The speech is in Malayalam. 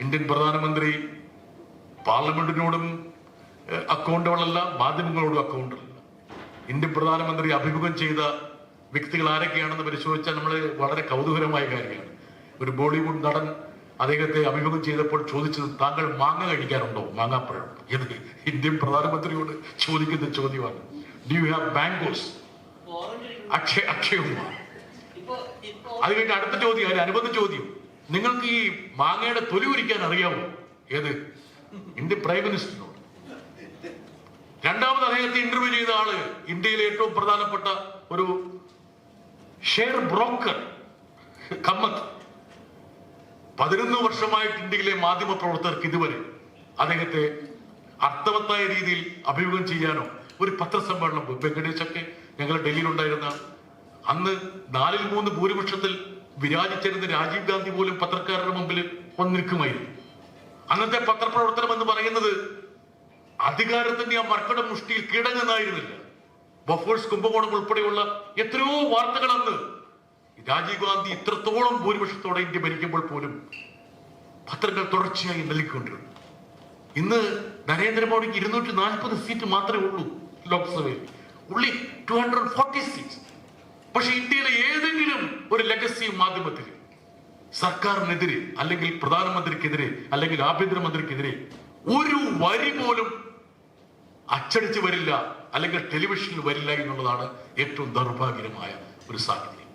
ഇന്ത്യൻ പ്രധാനമന്ത്രി പാർലമെന്റിനോടും അക്കൗണ്ടുകളല്ല മാധ്യമങ്ങളോടും അക്കൗണ്ടല്ല ഇന്ത്യൻ പ്രധാനമന്ത്രി അഭിമുഖം ചെയ്ത വ്യക്തികൾ ആരൊക്കെയാണെന്ന് പരിശോധിച്ചാൽ നമ്മൾ വളരെ കൗതുകരമായ കാര്യമാണ് ഒരു ബോളിവുഡ് നടൻ അദ്ദേഹത്തെ അഭിമുഖം ചെയ്തപ്പോൾ ചോദിച്ചത് താങ്കൾ മാങ്ങ കഴിക്കാറുണ്ടോ? മാങ്ങാപ്പഴം. ഇത് ഇന്ത്യൻ പ്രധാനമന്ത്രിയോട് ചോദിക്കുന്ന ചോദ്യമാണ്. ഡു യു ഹാവ് ബാങ്കോസ് അക്ഷയ അക്ഷയകുമാർ. ഇപ്പൊ അത് കഴിഞ്ഞ അടുത്ത ചോദ്യം അതിന് അനുബന്ധ ചോദ്യം. നിങ്ങൾക്ക് ഈ മാങ്ങയുടെ തൊലി ഉരിക്കാൻ അറിയാമോ ഏത്? ഇന്ത്യൻ പ്രൈം മിനിസ്റ്ററിനോട് രണ്ടാമത് അദ്ദേഹത്തെ ഇന്റർവ്യൂ ചെയ്ത ആൾ ഇന്ത്യയിലെ ഏറ്റവും പ്രധാനപ്പെട്ട ഒരു ഷെയർ ബ്രോക്കർ കമ്മത്ത്. പതിനൊന്ന് വർഷമായിട്ട് ഇന്ത്യയിലെ മാധ്യമ പ്രവർത്തകർക്ക് ഇതുവരെ അദ്ദേഹത്തെ അർത്ഥവത്തായ രീതിയിൽ അഭിമുഖം ചെയ്യാനോ ഒരു പത്രസമ്മേളനം വെങ്കടേശൊക്കെ ഞങ്ങൾ ഡൽഹിയിൽ ഉണ്ടായിരുന്ന അന്ന് നാലിൽ മൂന്ന് ഭൂരിപക്ഷത്തിൽ വിരാജിച്ചിരുന്ന രാജീവ് ഗാന്ധി പോലും പത്രക്കാരുടെ മുമ്പിൽ വന്നിരിക്കുമായിരുന്നു. അന്നത്തെ പത്രപ്രവർത്തനം എന്ന് പറയുന്നത് അധികാരത്തിന്റെ ആ മർക്കട മുഷ്ടിയിൽ കീടങ്ങുന്നായിരുന്നില്ല ബഫേഴ്സ് കുംഭകോണം ഉൾപ്പെടെയുള്ള എത്രയോ വാർത്തകൾ അന്ന് രാജീവ് ഗാന്ധി ഇത്രത്തോളം ഭൂരിപക്ഷത്തോടെ ഇന്ത്യ ഭരിക്കുമ്പോൾ പോലും പത്രങ്ങൾ തുടർച്ചയായി നൽകിക്കൊണ്ടിരുന്നു. ഇന്ന് നരേന്ദ്രമോദിക്ക് ഇരുന്നൂറ്റി നാൽപ്പത് സീറ്റ് മാത്രമേ ഉള്ളൂ ലോക്സഭയിൽ. ഉള്ളി ടു ഹൺഡ്രഡ് ഫോർട്ടി പക്ഷെ ഇന്ത്യയിലെ ഏതെങ്കിലും ഒരു ലെഗസി മാധ്യമത്തിൽ സർക്കാരിനെതിരെ അല്ലെങ്കിൽ പ്രധാനമന്ത്രിക്കെതിരെ അല്ലെങ്കിൽ ആഭ്യന്തരമന്ത്രിക്കെതിരെ ഒരു വരി പോലും അച്ചടിച്ച് വരില്ല അല്ലെങ്കിൽ ടെലിവിഷനിൽ വരില്ല എന്നുള്ളതാണ് ഏറ്റവും ദൗർഭാഗ്യകരമായ ഒരു സാഹചര്യം.